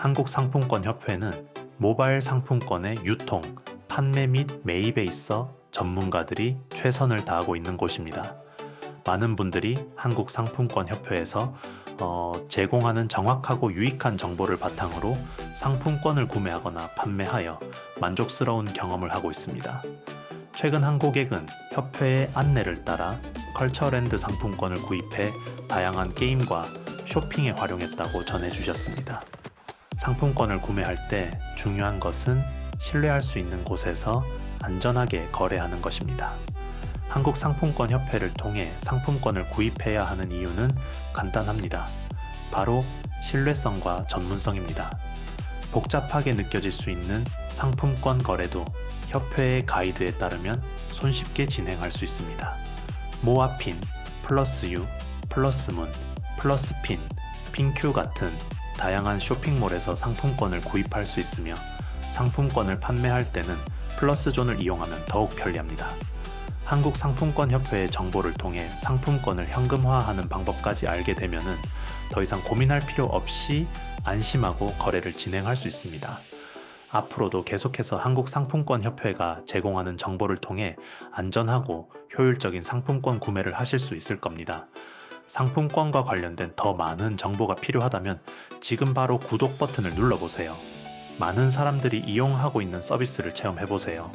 한국상품권협회는 모바일 상품권의 유통, 판매 및 매입에 있어 전문가들이 최선을 다하고 있는 곳입니다. 많은 분들이 한국상품권협회에서 어, 제공하는 정확하고 유익한 정보를 바탕으로 상품권을 구매하거나 판매하여 만족스러운 경험을 하고 있습니다. 최근 한 고객은 협회의 안내를 따라 컬처랜드 상품권을 구입해 다양한 게임과 쇼핑에 활용했다고 전해주셨습니다. 상품권을 구매할 때 중요한 것은 신뢰할 수 있는 곳에서 안전하게 거래하는 것입니다. 한국 상품권 협회를 통해 상품권을 구입해야 하는 이유는 간단합니다. 바로 신뢰성과 전문성입니다. 복잡하게 느껴질 수 있는 상품권 거래도 협회의 가이드에 따르면 손쉽게 진행할 수 있습니다. 모아핀, 플러스 유, 플러스 문, 플러스 핀, 핀큐 같은 다양한 쇼핑몰에서 상품권을 구입할 수 있으며 상품권을 판매할 때는 플러스 존을 이용하면 더욱 편리합니다. 한국 상품권 협회의 정보를 통해 상품권을 현금화하는 방법까지 알게 되면은 더 이상 고민할 필요 없이 안심하고 거래를 진행할 수 있습니다. 앞으로도 계속해서 한국 상품권 협회가 제공하는 정보를 통해 안전하고 효율적인 상품권 구매를 하실 수 있을 겁니다. 상품권과 관련된 더 많은 정보가 필요하다면 지금 바로 구독 버튼을 눌러보세요. 많은 사람들이 이용하고 있는 서비스를 체험해보세요.